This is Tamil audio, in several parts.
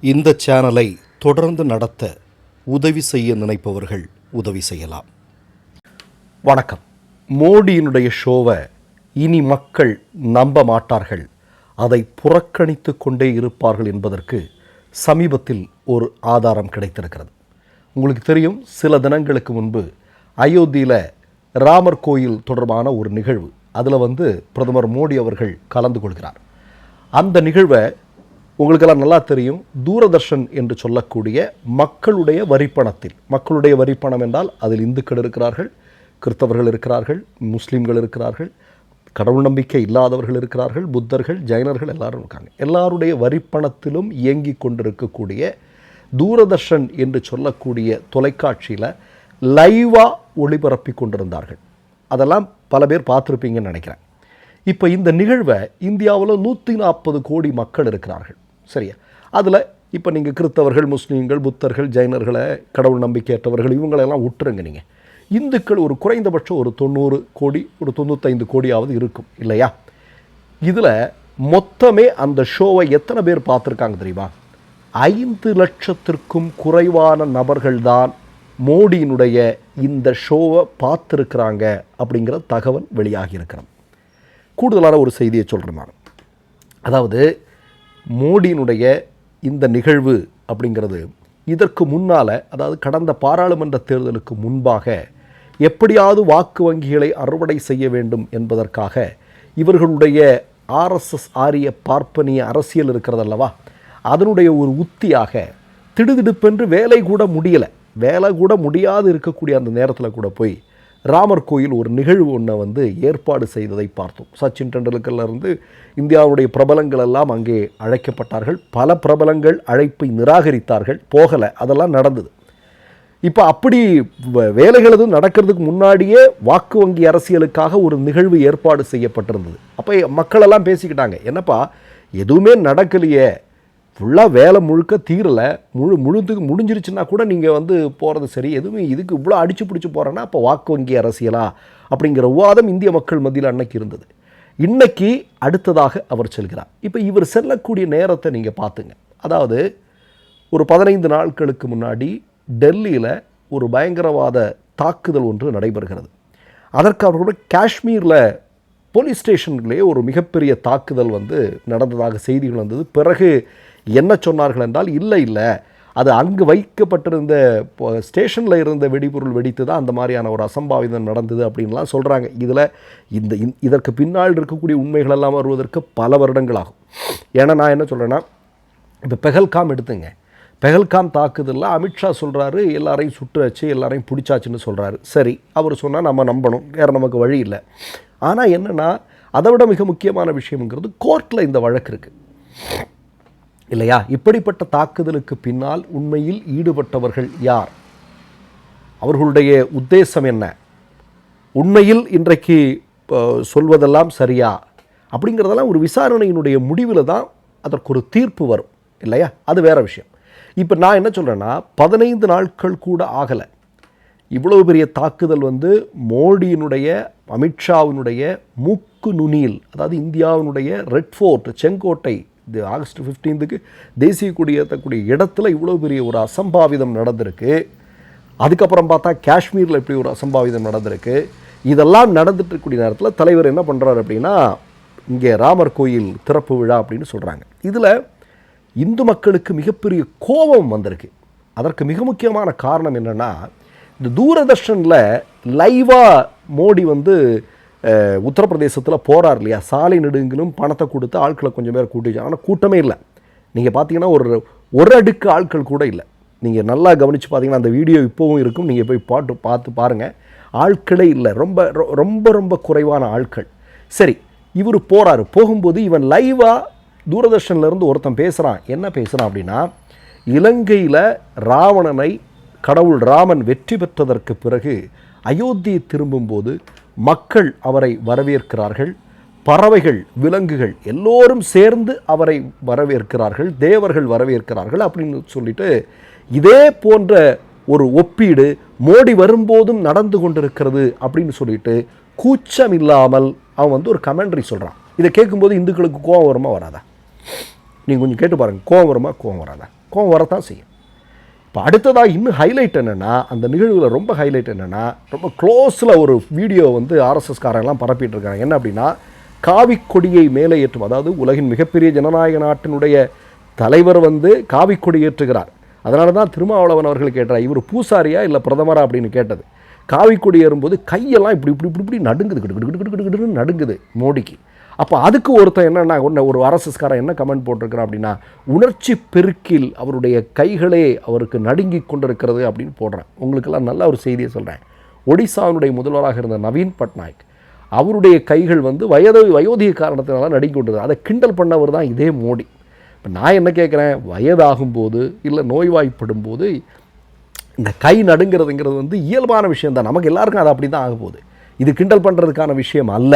இந்த சேனலை தொடர்ந்து நடத்த உதவி செய்ய நினைப்பவர்கள் உதவி செய்யலாம். வணக்கம். மோடியினுடைய ஷோவை இனி மக்கள் நம்ப மாட்டார்கள். அதை புறக்கணித்து கொண்டே இருப்பார்கள் என்பதற்கு சமீபத்தில் ஒரு ஆதாரம் கிடைத்திருக்கிறது. உங்களுக்கு தெரியும் சில தினங்களுக்கு முன்பு அயோத்தியில் ராமர் கோயில் தொடர்பான ஒரு நிகழ்வு. அதில் வந்து பிரதமர் மோடி அவர்கள் கலந்து கொள்கிறார். அந்த நிகழ்வை உங்களுக்கெல்லாம் நல்லா தெரியும் தூரதர்ஷன் என்று சொல்லக்கூடிய மக்களுடைய வரிப்பணத்தில். மக்களுடைய வரிப்பணம் என்றால் அதில் இந்துக்கள் இருக்கிறார்கள் கிறிஸ்தவர்கள் இருக்கிறார்கள் முஸ்லீம்கள் இருக்கிறார்கள் கடவுள் நம்பிக்கை இல்லாதவர்கள் இருக்கிறார்கள் புத்தர்கள் ஜைனர்கள் எல்லாரும் இருக்காங்க. எல்லாருடைய வரிப்பணத்திலும் இயங்கி கொண்டிருக்கக்கூடிய தூரதர்ஷன் என்று சொல்லக்கூடிய தொலைக்காட்சியில் லைவாக ஒளிபரப்பி கொண்டிருந்தார்கள். அதெல்லாம் பல பேர் பார்த்துருப்பீங்கன்னு நினைக்கிறேன். இப்போ இந்த நிகழ்வை இந்தியாவில் நூற்றி நாற்பது கோடி மக்கள் இருக்கிறார்கள். சரியா? அதில் இப்போ நீங்கள் கிறிஸ்தவர்கள் முஸ்லீம்கள் புத்தர்கள் ஜைனர்களை கடவுள் நம்பிக்கையற்றவர்கள் இவங்களெல்லாம் விட்டுருங்க நீங்கள் இந்துக்கள் ஒரு குறைந்தபட்சம் ஒரு தொண்ணூறு கோடி ஒரு தொண்ணூத்தைந்து கோடியாவது இருக்கும் இல்லையா? இதில் மொத்தமே அந்த ஷோவை எத்தனை பேர் பார்த்துருக்காங்க தெரியுமா? ஐந்து லட்சத்திற்கும் குறைவான நபர்கள்தான் மோடியினுடைய இந்த ஷோவை பார்த்துருக்குறாங்க அப்படிங்கிற தகவல் வெளியாகி கூடுதலான ஒரு செய்தியை சொல்கிறேன் நான். அதாவது மோடியினுடைய இந்த நிகழ்வு அப்படிங்கிறது இதற்கு முன்னால் அதாவது கடந்த பாராளுமன்ற தேர்தலுக்கு முன்பாக எப்படியாவது வாக்கு வங்கிகளை அறுவடை செய்ய வேண்டும் என்பதற்காக இவர்களுடைய ஆர்எஸ்எஸ் ஆரிய பார்ப்பனிய அரசியல் இருக்கிறதல்லவா? அதனுடைய ஒரு உத்தியாக திடுதிடுப்பென்று வேலை கூட முடியலை. வேலை கூட முடியாது இருக்கக்கூடிய அந்த நேரத்தில் கூட போய் ராமர் கோயில் ஒரு நிகழ்வு ஒன்றை வந்து ஏற்பாடு செய்ததை பார்த்தோம். சச்சின் டெண்டுல்கர்ல இருந்து இந்தியாவுடைய பிரபலங்கள் எல்லாம் அங்கே அழைக்கப்பட்டார்கள். பல பிரபலங்கள் அழைப்பை நிராகரித்தார்கள். போகலை அதெல்லாம் நடந்தது. இப்போ அப்படி வேலைகள் எதுவும் நடக்கிறதுக்கு முன்னாடியே வாக்கு வங்கி அரசியலுக்காக ஒரு நிகழ்வு ஏற்பாடு செய்யப்பட்டிருந்தது. அப்போ மக்களெல்லாம் பேசிக்கிட்டாங்க என்னப்பா எதுவுமே நடக்கலையே ஃபுல்லாக வேலை முழுக்க தீரலை. முழு முழுதுக்கு முடிஞ்சிருச்சுன்னா கூட நீங்கள் வந்து போகிறது சரி. எதுவுமே இதுக்கு இவ்வளோ அடிச்சு பிடிச்சி போகிறேன்னா அப்போ வாக்கு வங்கி அரசியலா? அப்படிங்கிற விவாதம் இந்திய மக்கள் மத்தியில் அன்னைக்கு இருந்தது. இன்னைக்கு அடுத்ததாக அவர் செல்கிறார். இப்போ இவர் செல்லக்கூடிய நேரத்தை நீங்கள் பார்த்துங்க. அதாவது ஒரு பதினைந்து நாட்களுக்கு முன்னாடி டெல்லியில் ஒரு பயங்கரவாத தாக்குதல் ஒன்று நடைபெறுகிறது. அதற்கு அவர்களோட காஷ்மீரில் போலீஸ் ஸ்டேஷன்களே ஒரு மிகப்பெரிய தாக்குதல் வந்து நடந்ததாக செய்திகள் வந்தது. பிறகு என்ன சொன்னார்கள் என்றால் இல்லை இல்லை. அது அங்கு வைக்கப்பட்டிருந்த ஸ்டேஷனில் இருந்த வெடிபொருள் வெடித்து தான் அந்த மாதிரியான ஒரு அசம்பாவிதம் நடந்தது அப்படின்லாம் சொல்கிறாங்க இதில் இந்த இதற்கு பின்னால் இருக்கக்கூடிய உண்மைகள் எல்லாம் வருவதற்கு பல வருடங்கள் ஆகும். ஏன்னா நான் என்ன சொல்கிறேன்னா இப்போ பெஹல்காம் எடுத்துங்க. பெஹல்காம் தாக்குதலில் அமித்ஷா சொல்கிறாரு எல்லாரையும் சுட்டுச்சு எல்லாரையும் பிடிச்சாச்சுன்னு சொல்கிறாரு சரி அவர் சொன்னால் நம்ம நம்பணும் வேறு நமக்கு வழி இல்லை. ஆனால் என்னென்னா அதை விட மிக முக்கியமான விஷயம்ங்கிறது கோர்ட்டில் இந்த வழக்கு இருக்குது இல்லையா? இப்படிப்பட்ட தாக்குதலுக்கு பின்னால் உண்மையில் ஈடுபட்டவர்கள் யார்? அவர்களுடைய உத்தேசம் என்ன? உண்மையில் இன்றைக்கு சொல்வதெல்லாம் சரியா? அப்படிங்கிறதெல்லாம் ஒரு விசாரணையினுடைய முடிவில் தான் அதற்கு ஒரு தீர்ப்பு வரும். இல்லையா? அது வேறு விஷயம். இப்போ நான் என்ன சொல்கிறேன்னா பதினைந்து நாட்கள் கூட ஆகலை. இவ்வளவு பெரிய தாக்குதல் வந்து மோடியினுடைய அமித்ஷாவினுடைய மூக்கு நுனியில் அதாவது இந்தியாவினுடைய ரெட் ஃபோர்ட் செங்கோட்டை இது ஆகஸ்ட் ஃபிஃப்டீன்த்துக்கு தேசிய கொடி ஏற்றக்கூடிய இடத்துல இவ்வளோ பெரிய ஒரு அசம்பாவிதம் நடந்திருக்கு. அதுக்கப்புறம் பார்த்தா காஷ்மீரில் இப்படி ஒரு அசம்பாவிதம் நடந்திருக்கு. இதெல்லாம் நடந்துட்டு இருக்கக்கூடிய நேரத்தில் தலைவர் என்ன பண்ணுறாரு அப்படின்னா இங்கே ராமர் கோயில் திறப்பு விழா அப்படின்னு சொல்கிறாங்க இதில் இந்து மக்களுக்கு மிகப்பெரிய கோபம் வந்திருக்கு. அதற்கு மிக முக்கியமான காரணம் என்னென்னா இந்த தூரதர்ஷனில் லைவாக மோடி வந்து உத்தரப்பிரதேசத்தில் போகிறார் இல்லையா? சாலை நெடுங்கிலும் பணத்தை கொடுத்து ஆட்களை கொஞ்சம் பேர் கூட்டிச்சு ஆனால் கூட்டமே இல்லை. நீங்கள் பார்த்தீங்கன்னா ஒரு ஒரு அடுக்கு ஆட்கள் கூட இல்லை. நீங்கள் நல்லா கவனித்து பார்த்தீங்கன்னா அந்த வீடியோ இப்போவும் இருக்கும். நீங்கள் போய் பாட்டு பார்த்து பாருங்கள் ஆட்களே இல்லை. ரொம்ப ரொ- ரொம்ப ரொம்ப குறைவான ஆட்கள். சரி இவர் போகிறாரு போகும்போது இவன் லைவாக தூரதர்ஷன்லேருந்து ஒருத்தன் பேசுகிறான் என்ன பேசுகிறான் அப்படின்னா இலங்கையில் ராவணனை கடவுள் ராமன் வெற்றி பெற்றதற்கு பிறகு அயோத்தியை திரும்பும்போது மக்கள் அவரை வரவேற்கிறார்கள். பறவைகள் விலங்குகள் எல்லோரும் சேர்ந்து அவரை வரவேற்கிறார்கள். தேவர்கள் வரவேற்கிறார்கள் அப்படின்னு சொல்லிட்டு இதே போன்ற ஒரு ஒப்பீடு மோடி வரும்போதும் நடந்து கொண்டிருக்கிறது அப்படின்னு சொல்லிட்டு கூச்சம் இல்லாமல் அவன் வந்து ஒரு கமெண்ட்ரி சொல்கிறான் இதை கேட்கும்போது இந்துக்களுக்கு கோபம் வருமா வராதா? நீங்கள் கொஞ்சம் கேட்டு பாருங்கள் கோவம் வருமா? கோவம் வராதா? கோவம் வரத்தான் செய்யும். இப்போ அடுத்ததாக இன்னும் ஹைலைட் என்னென்னா அந்த நிகழ்வில் ரொம்ப ஹைலைட் என்னென்னா ரொம்ப க்ளோஸில் ஒரு வீடியோ வந்து ஆர்எஸ்எஸ் காரங்கெல்லாம் பரப்பிட்டு இருக்காங்க என்ன அப்படின்னா காவி கொடியை மேலே ஏற்றும் அதாவது உலகின் மிகப்பெரிய ஜனநாயக நாட்டினுடைய தலைவர் வந்து காவி கொடி ஏற்றுகிறார். அதனால தான் திருமாவளவன் அவர்கள் கேட்டார் இவர் பூசாரியா இல்லை பிரதமரா? அப்படின்னு கேட்டது. காவி கொடி ஏறும்போது கையெல்லாம் இப்படி இப்படி இப்படி இப்படி நடுங்குது. கிடு கிடு கிடு கிடு கிடுன்னு நடுங்குது மோடிக்கு. அப்போ அதுக்கு ஒருத்தன் என்னென்னா ஒன்று ஒரு அரசுக்காரன் என்ன கமெண்ட் போட்டிருக்கிறான் அப்படின்னா உணர்ச்சி பெருக்கில் அவருடைய கைகளே அவருக்கு நடுங்கி கொண்டிருக்கிறது அப்படின்னு போடுறேன். உங்களுக்கெல்லாம் நல்ல ஒரு செய்தியை சொல்கிறேன் ஒடிசாவினுடைய முதல்வராக இருந்த நவீன் பட்நாயக் அவருடைய கைகள் வந்து வயது வயோதிக காரணத்தினால நடுங்கி கொண்டது. அதை கிண்டல் பண்ணவர் தான் இதே மோடி. இப்போ நான் என்ன கேட்குறேன் வயதாகும்போது இல்லை நோய்வாய்ப்படும் போது இந்த கை நடுங்கிறதுங்கிறது வந்து இயல்பான விஷயம் தான் நமக்கு எல்லாருக்கும் அது அப்படி தான் ஆக போகுது இது கிண்டல் பண்ணுறதுக்கான விஷயம் அல்ல.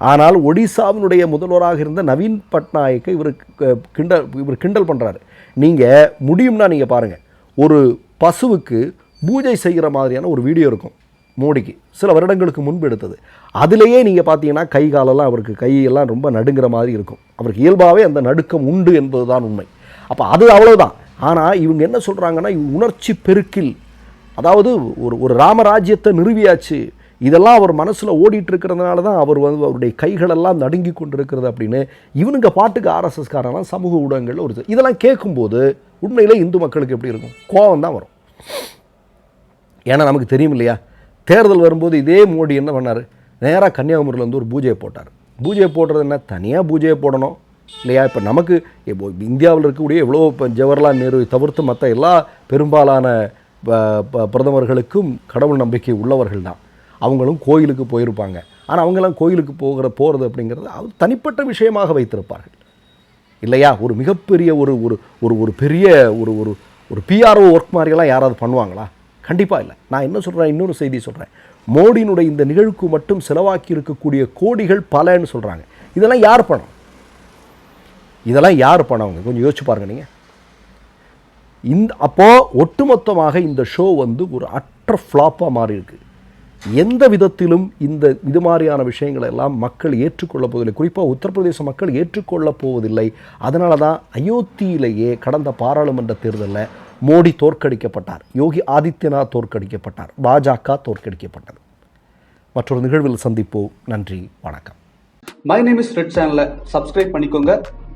ஆனால் ஒடிசாவினுடைய முதல்வராக இருந்த நவீன் பட்நாயக்கை இவர் கிண்டல் இவர் கிண்டல் பண்ணுறாரு நீங்கள் முடியும்னா நீங்கள் பாருங்கள் ஒரு பசுவுக்கு பூஜை செய்கிற மாதிரியான ஒரு வீடியோ இருக்கும் மோடிக்கு. சில வருடங்களுக்கு முன்பு எடுத்தது. அதிலேயே நீங்கள் பார்த்தீங்கன்னா கை காலெல்லாம் அவருக்கு கையெல்லாம் ரொம்ப நடுங்கிற மாதிரி இருக்கும். அவருக்கு இயல்பாகவே அந்த நடுக்கம் உண்டு என்பதுதான் உண்மை. அப்போ அது அவ்வளோதான் ஆனால் இவங்க என்ன சொல்கிறாங்கன்னா உணர்ச்சி பெருக்கில். அதாவது ஒரு ஒரு ராமராஜ்யத்தை நிறுவியாச்சு. இதெல்லாம் அவர் மனசில் ஓடிட்டு இருக்கிறதுனால தான் அவர் வந்து அவருடைய கைகளெல்லாம் நடுங்கி கொண்டிருக்கிறது அப்படின்னு இவனுங்க பாட்டுக்கு ஆர்எஸ்எஸ்காரெல்லாம் சமூக ஊடகங்களில் ஒரு இதெல்லாம் கேட்கும்போது உண்மையிலே இந்து மக்களுக்கு எப்படி இருக்கும்? கோபம் தான் வரும். ஏன்னா நமக்கு தெரியும் இல்லையா? தேர்தல் வரும்போது இதே மோடி என்ன பண்ணார்? நேராக கன்னியாகுமரியில் வந்து ஒரு பூஜையை போட்டார். பூஜையை போடுறது என்ன? தனியாக பூஜையை போடணும். இல்லையா? இப்போ நமக்கு இப்போ இந்தியாவில் இருக்கக்கூடிய எவ்வளோ இப்போ ஜவஹர்லால் நேரு தவிர்த்து மற்ற எல்லா பெரும்பாலான ப- ப- பிரதமர்களுக்கும் கடவுள் நம்பிக்கை உள்ளவர்கள் தான் அவங்களும் கோயிலுக்கு போயிருப்பாங்க. ஆனால் அவங்கெல்லாம் கோயிலுக்கு போகிற போகிறது அப்படிங்கிறது அது தனிப்பட்ட விஷயமாக வைத்திருப்பார்கள். இல்லையா? ஒரு மிகப்பெரிய ஒரு ஒரு ஒரு ஒரு பெரிய ஒரு ஒரு ஒரு பிஆர்ஓ ஒர்க் மாதிரியெல்லாம் யாராவது பண்ணுவாங்களா? கண்டிப்பாக இல்லை. நான் என்ன சொல்கிறேன் இன்னொரு செய்தி சொல்கிறேன் மோடியினுடைய இந்த நிகழ்வுக்கு மட்டும் செலவாக்கி இருக்கக்கூடிய கோடிகள் பலன்னு சொல்கிறாங்க இதெல்லாம் யார் பணம்? இதெல்லாம் யார் பணம் கொஞ்சம் யோசிச்சு பாருங்க நீங்கள் இந்த அப்போது ஒட்டுமொத்தமாக இந்த ஷோ வந்து ஒரு அற்ற ஃப்ளாப்பாக மாறி இருக்குது எந்த விதத்திலும் இந்த இது மாதிரியான விஷயங்களை எல்லாம் மக்கள் ஏற்றுக்கொள்ளப் போவதில்லை. குறிப்பாக உத்தரப்பிரதேச மக்கள் ஏற்றுக்கொள்ளப் போவதில்லை. அதனால தான் அயோத்தியிலேயே கடந்த பாராளுமன்ற தேர்தலில் மோடி தோற்கடிக்கப்பட்டார். யோகி ஆதித்யநாத் தோற்கடிக்கப்பட்டார். பாஜக தோற்கடிக்கப்பட்டது. மற்றொரு நிகழ்வில் சந்திப்போம். நன்றி. வணக்கம். மை நேம் இஸ் ரெட் சேனலை சப்ஸ்கிரைப் பண்ணிக்கோங்க.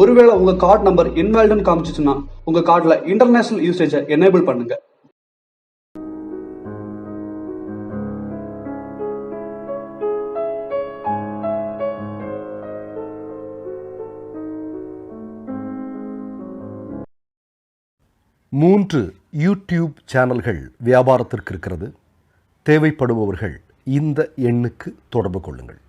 ஒருவேளை உங்க கார்டு நம்பர் இன்வால்டுன்னு காமிச்சிச்சுன்னா உங்க கார்டுல இன்டர்நேஷனல் யூசேஜை எனேபிள் பண்ணுங்க. மூன்று யூடியூப் சேனல்கள் வியாபாரத்திற்கு இருக்கிறது. தேவைப்படுபவர்கள் இந்த எண்ணுக்கு தொடர்பு கொள்ளுங்கள்.